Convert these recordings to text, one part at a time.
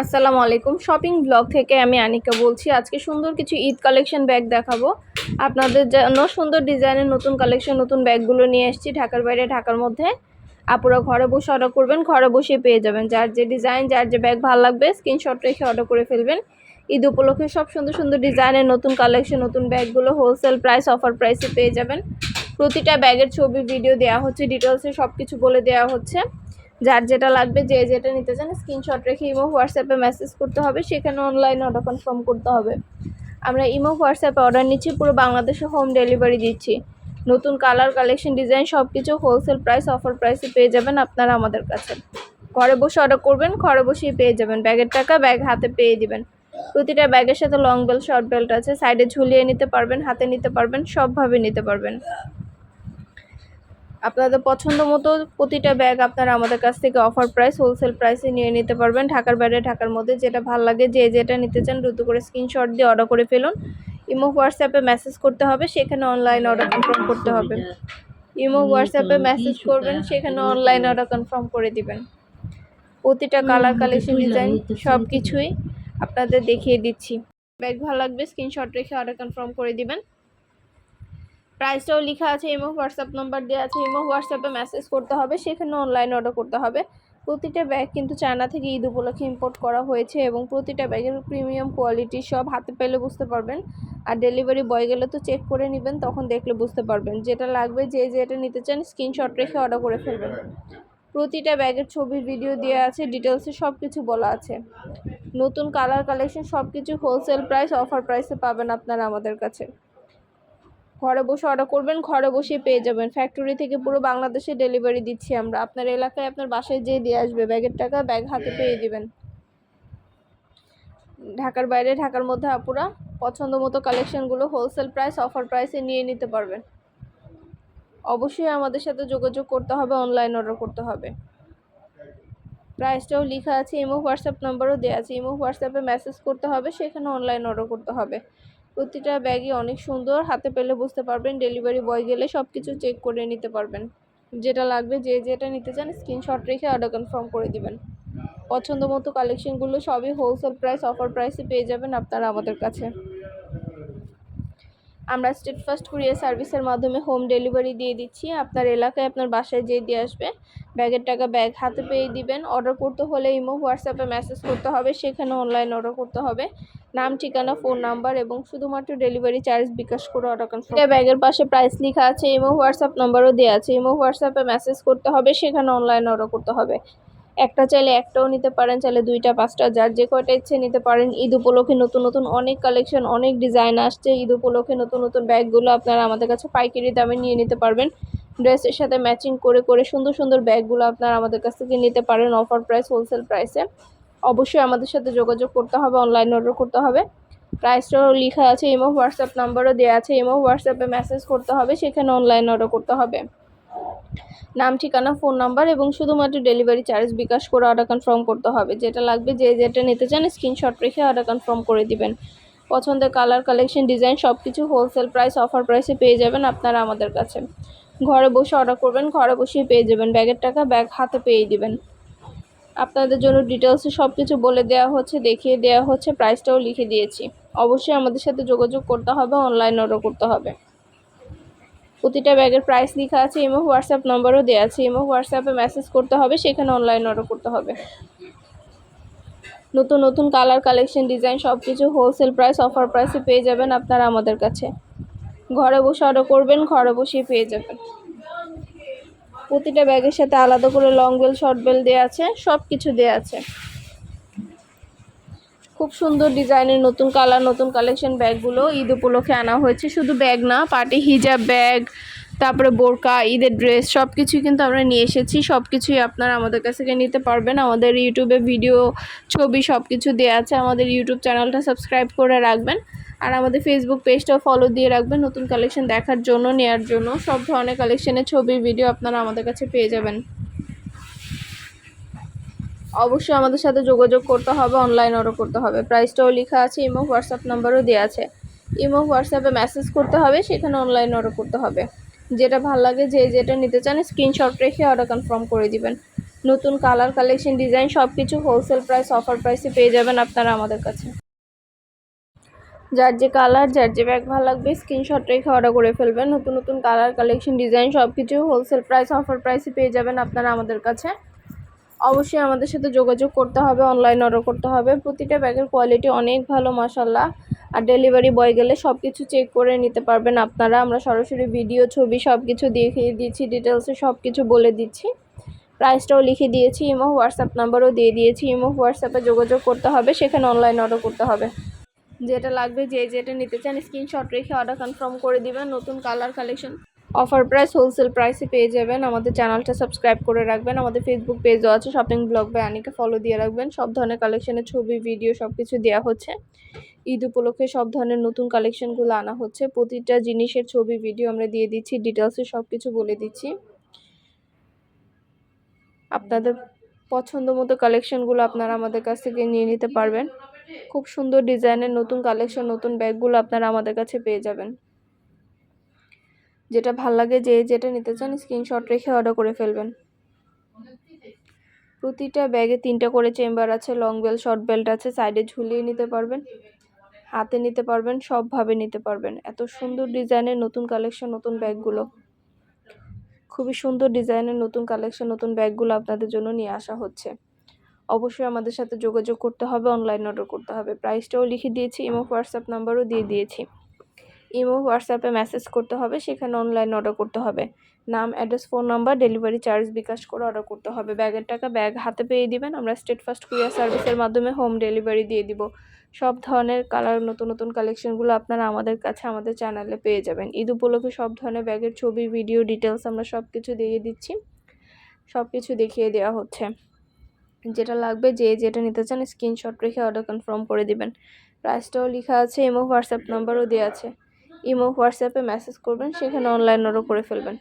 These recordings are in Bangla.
আসসালামু আলাইকুম। শপিং ব্লগ থেকে আমি আনিকা বলছি। আজকে সুন্দর কিছু ঈদ কালেকশন ব্যাগ দেখাবো। আপনাদের জন্য সুন্দর ডিজাইনের নতুন কালেকশন নতুন ব্যাগগুলো নিয়ে এসেছি ঢাকার বাইরে, ঢাকার মধ্যে। আপুরা ঘরে বসে অর্ডার করবেন, ঘরে বসে পেয়ে যাবেন। যার যে ডিজাইন যার যে ব্যাগ ভালো লাগবে স্ক্রিনশট রেখে অর্ডার করে ফেলবেন। ঈদ উপলক্ষে সব সুন্দর সুন্দর ডিজাইনের নতুন কালেকশন নতুন ব্যাগগুলো হোলসেল প্রাইস অফার প্রাইসে পেয়ে যাবেন। প্রতিটা ব্যাগের ছবি ভিডিও দেওয়া হচ্ছে ডিটেলসে সব কিছু বলে দেওয়া হচ্ছে। যার যেটা লাগবে, যে যেটা নিতে চান স্ক্রিনশট রেখে ইমো হোয়াটসঅ্যাপে মেসেজ করতে হবে। সেখানে অনলাইন অর্ডার কনফার্ম করতে হবে। আমরা ইমো হোয়াটসঅ্যাপে অর্ডার নিচ্ছি, পুরো বাংলাদেশে হোম ডেলিভারি দিচ্ছি। নতুন কালার কালেকশন ডিজাইন সব কিছু হোলসেল প্রাইস অফার প্রাইসে পেয়ে যাবেন আপনারা আমাদের কাছে। ঘরে বসে অর্ডার করবেন, ঘরে বসেই পেয়ে যাবেন। ব্যাগের টাকা ব্যাগ হাতে পেয়ে দিবেন। প্রতিটা ব্যাগের সাথে লং বেল্ট শর্ট বেল্ট আছে। সাইডে ঝুলিয়ে নিতে পারবেন, হাতে নিতে পারবেন, সবভাবে নিতে পারবেন। আপনাদের পছন্দ মতো প্রতিটা ব্যাগ আপনারা আমাদের কাছ থেকে অফার প্রাইস হোলসেল প্রাইসে নিয়ে নিতে পারবেন। ঢাকার বাইরে, ঢাকার মধ্যে যেটা ভালো লাগে, যে যেটা নিতে চান দ্রুত করে স্ক্রিনশট দিয়ে অর্ডার করে ফেলুন। ইমো হোয়াটসঅ্যাপে মেসেজ করতে হবে, সেখানে অনলাইন অর্ডার কনফার্ম করতে হবে। ইমো হোয়াটসঅ্যাপে মেসেজ করবেন, সেখানে অনলাইন অর্ডার কনফার্ম করে দিবেন। প্রতিটা কালার কালেকশন ডিজাইন সব কিছুই আপনাদের দেখিয়ে দিচ্ছি। ব্যাগ ভালো লাগবে স্ক্রিনশট রেখে অর্ডার কনফার্ম করে দিবেন। প্রাইসটাও লেখা আছে, ইমো হোয়াটসঅ্যাপ নাম্বার দেওয়া আছে, ইমো হোয়াটসঅ্যাপে মেসেজ করতে হবে, সেখানে অনলাইন অর্ডার করতে হবে। প্রতিটা ব্যাগ কিন্তু চায়না থেকে ঈদ উপলক্ষে ইম্পোর্ট করা হয়েছে এবং প্রতিটা ব্যাগের প্রিমিয়াম কোয়ালিটি সব হাতে পেলে বুঝতে পারবেন। আর ডেলিভারি বয় গেলে তো চেক করে নেবেন, তখন দেখলে বুঝতে পারবেন। যেটা লাগবে, যে যেটা নিতে চান স্ক্রিনশট রেখে অর্ডার করে ফেলবেন। প্রতিটা ব্যাগের ছবি ভিডিও দেওয়া আছে ডিটেলসে সব কিছু বলা আছে। নতুন কালার কালেকশন সব কিছু হোলসেল প্রাইস অফার প্রাইসে পাবেন আপনারা আমাদের কাছে। ঘরে বসে অর্ডার করবেন ঘরে বসে পেয়ে যাবেন। ফ্যাক্টরি থেকে পুরো বাংলাদেশে ডেলিভারি দিচ্ছি আমরা। আপনার এলাকায় আপনার বাসায় যেয়ে দিয়ে আসবে। ব্যাগের টাকা ব্যাগ হাতে পেয়ে দিবেন। ঢাকার বাইরে ঢাকার মধ্যে আপুরা পছন্দ মতো কালেকশনগুলো হোলসেল প্রাইস অফার প্রাইসে নিয়ে নিতে পারবেন। অবশ্যই আমাদের সাথে যোগাযোগ করতে হবে অনলাইন অর্ডার করতে হবে। প্রাইসটাও লেখা আছে ইমো হোয়াটসঅ্যাপ নাম্বারও দেওয়া আছে। ইমো হোয়াটসঅ্যাপে মেসেজ করতে হবে সেখানে অনলাইন অর্ডার করতে হবে। প্রতিটা ব্যাগই অনেক সুন্দর, হাতে পেলে বুঝতে পারবেন ডেলিভারি বয় গেলে সব কিছু চেক করে নিতে পারবেন। যেটা লাগবে, যে যেটা নিতে চান স্ক্রিনশট রেখে অর্ডার কনফার্ম করে দিবেন। পছন্দ মতো কালেকশনগুলো সবই হোলসেল প্রাইস অফার প্রাইসে পেয়ে যাবেন আপনারা আমাদের কাছে। আমরা স্টেট ফার্স্ট কুরিয়ার সার্ভিসের মাধ্যমে হোম ডেলিভারি দিয়ে দিচ্ছি। আপনার এলাকায় আপনার বাসায় যেয়ে দিয়ে আসবে। ব্যাগের টাকা ব্যাগ হাতে পেয়ে দিবেন। অর্ডার করতে হলে ইমো, হোয়াটসঅ্যাপে মেসেজ করতে হবে। সেখানে অনলাইন অর্ডার করতে হবে। নাম, ঠিকানা, ফোন নাম্বার এবং শুধুমাত্র ডেলিভারি চার্জ বিকাশ করে অর্ডার কনফার্ম ব্যাগের পাশে প্রাইস লেখা আছে, ইমো, হোয়াটসঅ্যাপ নাম্বারও দেওয়া আছে। ইমো, হোয়াটসঅ্যাপে মেসেজ করতে হবে। সেখানে অনলাইন অর্ডার করতে হবে। একটা চাইলে একটাও নিতে পারেন, চাইলে দুইটা, পাঁচটা, যার যে কয়টা ইচ্ছে নিতে পারেন। ঈদ উপলক্ষে নতুন নতুন অনেক কালেকশন অনেক ডিজাইন আসছে। ঈদ উপলক্ষে নতুন নতুন ব্যাগগুলো আপনারা আমাদের কাছে পাইকারি দামে নিয়ে নিতে পারবেন। ড্রেসের সাথে ম্যাচিং করে করে সুন্দর সুন্দর ব্যাগগুলো আপনারা আমাদের কাছ থেকে নিতে পারেন অফার প্রাইস হোলসেল প্রাইসে অবশ্যই আমাদের সাথে যোগাযোগ করতে হবে অনলাইন অর্ডার করতে হবে। প্রাইসটাও লেখা আছে ইমো হোয়াটসঅ্যাপ নাম্বারও দেওয়া আছে ইমো হোয়াটসঅ্যাপে মেসেজ করতে হবে, সেখানে অনলাইন অর্ডার করতে হবে। নাম, ঠিকানা, ফোন নাম্বার এবং শুধুমাত্র ডেলিভারি চার্জ বিকাশ করে অর্ডার কনফার্ম করতে হবে। যেটা লাগবে যে যেটা নিতে চান স্ক্রিনশট রেখে অর্ডার কনফার্ম করে দিবেন। পছন্দের কালার, কালেকশন, ডিজাইন সব কিছু হোলসেল প্রাইস, অফার প্রাইসে পেয়ে যাবেন আপনারা আমাদের কাছে। ঘরে বসে অর্ডার করবেন, ঘরে বসেই পেয়ে যাবেন। ব্যাগের টাকা ব্যাগ হাতে পেয়ে দিবেন। আপনাদের জন্য ডিটেলসে সব কিছু বলে দেওয়া হচ্ছে, দেখিয়ে দেওয়া হচ্ছে প্রাইসটাও লিখে দিয়েছি। অবশ্যই আমাদের সাথে যোগাযোগ করতে হবে অনলাইন অর্ডার করতে হবে। প্রতিটা ব্যাগের প্রাইস লেখা আছে ইমো হোয়াটসঅ্যাপ নম্বরও দেওয়া আছে। ইমো হোয়াটসঅ্যাপে মেসেজ করতে হবে, সেখানে অনলাইন অর্ডার করতে হবে। নতুন নতুন কালার কালেকশন ডিজাইন সব কিছু হোলসেল প্রাইস অফার প্রাইসে পেয়ে যাবেন আপনারা আমাদের কাছে। ঘরে বসে অর্ডার করবেন, ঘরে বসেই পেয়ে যাবেন। প্রতিটা ব্যাগের সাথে আলাদা করে লং বেল শর্ট বেল দেওয়া আছে সব কিছু দেওয়া আছে। খুব সুন্দর ডিজাইনের নতুন কালার, নতুন কালেকশন ব্যাগগুলো ঈদ উপলক্ষে আনা হয়েছে। শুধু ব্যাগ না, পার্টি হিজাব ব্যাগ তারপরে বোরকা, ঈদের ড্রেস সব কিছুই কিন্তু আমরা নিয়ে এসেছি। সব কিছুই আপনারা আমাদের কাছ থেকে নিতে পারবেন। আমাদের ইউটিউবে ভিডিও ছবি সব কিছু দেওয়া আছে। আমাদের ইউটিউব চ্যানেলটা সাবস্ক্রাইব করে রাখবেন। আর আমাদের ফেসবুক পেজটাও ফলো দিয়ে রাখবেন নতুন কালেকশন দেখার জন্য, নেয়ার জন্য। সব ধরনের কালেকশনের ছবি ভিডিও আপনারা আমাদের কাছে পেয়ে যাবেন। অবশ্যই আমাদের সাথে যোগাযোগ করতে হবে অনলাইন অর্ডার করতে হবে। প্রাইসটাও লেখা আছে ইমো হোয়াটসঅ্যাপ নাম্বারও দেওয়া আছে। ইমো হোয়াটসঅ্যাপে মেসেজ করতে হবে, সেখানে অনলাইন অর্ডার করতে হবে। যেটা ভালো লাগে, যে যেটা নিতে চান স্ক্রিনশট রেখে অর্ডার কনফার্ম করে দিবেন। নতুন কালার কালেকশন ডিজাইন সব কিছু হোলসেল প্রাইস অফার প্রাইসে পেয়ে যাবেন আপনারা আমাদের কাছে। যার যে কালার যার যে ব্যাগ ভালো লাগবে স্ক্রিনশট রেখে অর্ডার করে ফেলবেন। নতুন নতুন কালার কালেকশন ডিজাইন সব কিছু হোলসেল প্রাইস অফার প্রাইসে পেয়ে যাবেন আপনারা আমাদের কাছে। অবশ্যই আমাদের সাথে যোগাযোগ করতে হবে অনলাইন অর্ডার করতে হবে। প্রতিটা ব্যাগের কোয়ালিটি অনেক ভালো মাসাল্লাহ আর ডেলিভারি বয় গেলে সব কিছু চেক করে নিতে পারবেন আপনারা। আমরা সরাসরি ভিডিও ছবি সব কিছু দেখিয়ে দিচ্ছি ডিটেলসে সব কিছু বলে দিচ্ছি। প্রাইসটাও লিখে দিয়েছি ইমো হোয়াটসঅ্যাপ নাম্বারও দিয়ে দিয়েছি। ইমো হোয়াটসঅ্যাপে যোগাযোগ করতে হবে, সেখানে অনলাইন অর্ডার করতে হবে। যেটা লাগবে, যে যেটা নিতে চান স্ক্রিনশট রেখে অর্ডার কনফার্ম করে দিবেন। নতুন colour collection offer price wholesale প্রাইসে পেয়ে যাবেন। আমাদের চ্যানেলটা সাবস্ক্রাইব করে রাখবেন। আমাদের ফেসবুক পেজও আছে শপিং ব্লগ বাই আনিকে ফলো দিয়ে রাখবেন। সব ধরনের কালেকশনের ছবি ভিডিও সব কিছু দেওয়া হচ্ছে। ঈদ উপলক্ষে সব ধরনের নতুন কালেকশনগুলো আনা হচ্ছে। প্রতিটা জিনিসের ছবি ভিডিও আমরা দিয়ে দিচ্ছি ডিটেলসে সব কিছু বলে দিচ্ছি। আপনাদের পছন্দ মতো কালেকশনগুলো আপনারা আমাদের কাছ থেকে নিয়ে নিতে পারবেন। খুব সুন্দর ডিজাইনের নতুন কালেকশন নতুন ব্যাগগুলো আপনারা আমাদের কাছে পেয়ে যাবেন। যেটা ভালো লাগে যে যেটা নিতে চান স্ক্রিনশট রেখে অর্ডার করে ফেলবেন। প্রতিটা ব্যাগে তিনটা করে চেম্বার আছে লং বেল্ট শর্ট বেল্ট আছে সাইডে ঝুলিয়ে নিতে পারবেন, হাতে নিতে পারবেন, সবভাবে নিতে পারবেন। এত সুন্দর ডিজাইনের নতুন কালেকশন নতুন ব্যাগগুলো। খুবই সুন্দর ডিজাইনের নতুন কালেকশন নতুন ব্যাগগুলো আপনাদের জন্য নিয়ে আসা হচ্ছে। অবশ্যই আমাদের সাথে যোগাযোগ করতে হবে অনলাইন অর্ডার করতে হবে। প্রাইসটাও লিখে দিয়েছি ইমো হোয়াটসঅ্যাপ নাম্বারও দিয়ে দিয়েছি। ইমো, হোয়াটসঅ্যাপে মেসেজ করতে হবে, সেখানে অনলাইন অর্ডার করতে হবে। নাম address phone number delivery charge bKash করে অর্ডার করতে হবে। ব্যাগের টাকা ব্যাগ হাতে পেয়ে দিবেন, আমরা স্টেট ফার্স্ট কুরিয়ার সার্ভিসের মাধ্যমে হোম ডেলিভারি দিয়ে দিব। সব ধরনের কালার নতুন নতুন কালেকশনগুলো আপনারা আমাদের কাছে, আমাদের চ্যানেলে পেয়ে যাবেন। ঈদ উপলক্ষে সব ধরনের ব্যাগের ছবি ভিডিও ডিটেলস আমরা সব কিছু দিয়ে দিচ্ছি। সব কিছু দেখিয়ে দেওয়া হচ্ছে। যেটা লাগবে, যে যেটা নিতে চান স্ক্রিনশট রেখে অর্ডার কনফার্ম করে দিবেন। প্রাইসটাও লেখা আছে, ইমো, হোয়াটসঅ্যাপ নাম্বারও দেওয়া আছে। ইমো, হোয়াটসঅ্যাপে মেসেজ করবেন, সেখানে অনলাইন অর্ডার করে ফেলবেন।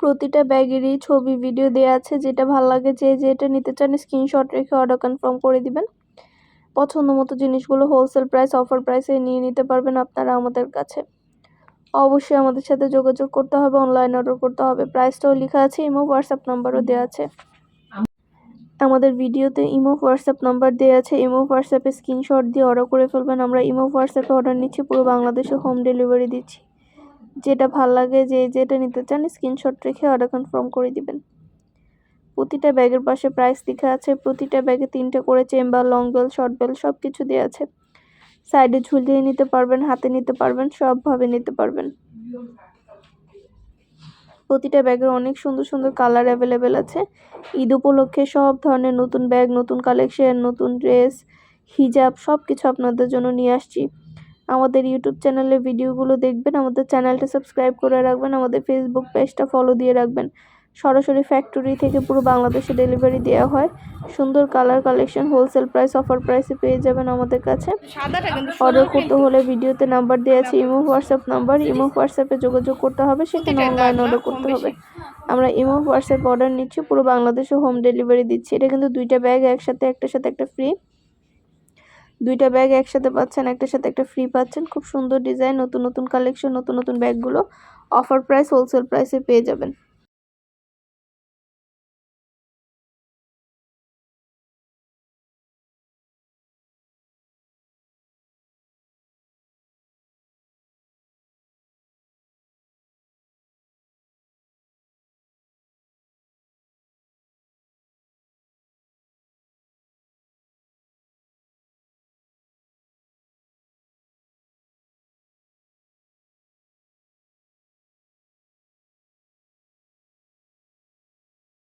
প্রতিটা ব্যাগেরই ছবি, ভিডিও দেওয়া আছে, যেটা ভালো লাগে, যে যেটা নিতে চান স্ক্রিনশট রেখে অর্ডার কনফার্ম করে দিবেন। পছন্দ মতো জিনিসগুলো হোলসেল প্রাইস অফার প্রাইসে নিয়ে নিতে পারবেন আপনারা আমাদের কাছে। অবশ্যই আমাদের সাথে যোগাযোগ করতে হবে অনলাইন অর্ডার করতে হবে। প্রাইসটাও লেখা আছে ইমো হোয়াটসঅ্যাপ নাম্বারও দেওয়া আছে। আমাদের ভিডিওতে ইমো হোয়াটসঅ্যাপ নাম্বার দেওয়া আছে ইমো হোয়াটসঅ্যাপে স্ক্রিনশট দিয়ে অর্ডার করে ফেলবেন। আমরা ইমো হোয়াটসঅ্যাপে অর্ডার নিচ্ছি, পুরো বাংলাদেশে হোম ডেলিভারি দিচ্ছি। যেটা ভালো লাগে, যে যেটা নিতে চান স্ক্রিনশট রেখে অর্ডার কনফার্ম করে দিবেন। প্রতিটা ব্যাগের পাশে প্রাইস লেখা আছে, প্রতিটা ব্যাগে তিনটা করে chamber long belt short belt সব কিছু দেওয়া আছে সাইডে ঝুলিয়ে নিতে পারবেন, হাতে নিতে পারবেন, সবভাবে নিতে পারবেন। প্রতিটা ব্যাগের অনেক সুন্দর সুন্দর কালার অ্যাভেলেবেল আছে। ঈদ উপলক্ষে সব ধরনের নতুন ব্যাগ, নতুন কালেকশন নতুন ড্রেস হিজাব সব কিছু আপনাদের জন্য নিয়ে আসছি। আমাদের ইউটিউব চ্যানেলে ভিডিওগুলো দেখবেন, আমাদের চ্যানেলটা সাবস্ক্রাইব করে রাখবেন, আমাদের ফেসবুক পেজটা ফলো দিয়ে রাখবেন। সরাসরি ফ্যাক্টরি থেকে পুরো বাংলাদেশে ডেলিভারি দেওয়া হয়। সুন্দর colour collection wholesale price offer প্রাইসে পেয়ে যাবেন আমাদের কাছে। অর্ডার করতে হলে ভিডিওতে নাম্বার দেওয়া আছে ইমো হোয়াটসঅ্যাপ নাম্বার ইমো হোয়াটসঅ্যাপে যোগাযোগ করতে হবে সেখানে অনলাইন অর্ডার করতে হবে। আমরা ইমো হোয়াটসঅ্যাপ অর্ডার নিচ্ছি পুরো বাংলাদেশে হোম ডেলিভারি দিচ্ছি। এটা কিন্তু দুইটা ব্যাগ একসাথে একটার সাথে একটা ফ্রি দুইটা ব্যাগ একসাথে পাচ্ছেন একটার সাথে একটা ফ্রি পাচ্ছেন। খুব সুন্দর ডিজাইন নতুন নতুন কালেকশন নতুন নতুন ব্যাগগুলো অফার প্রাইস হোলসেল প্রাইসে পেয়ে যাবেন।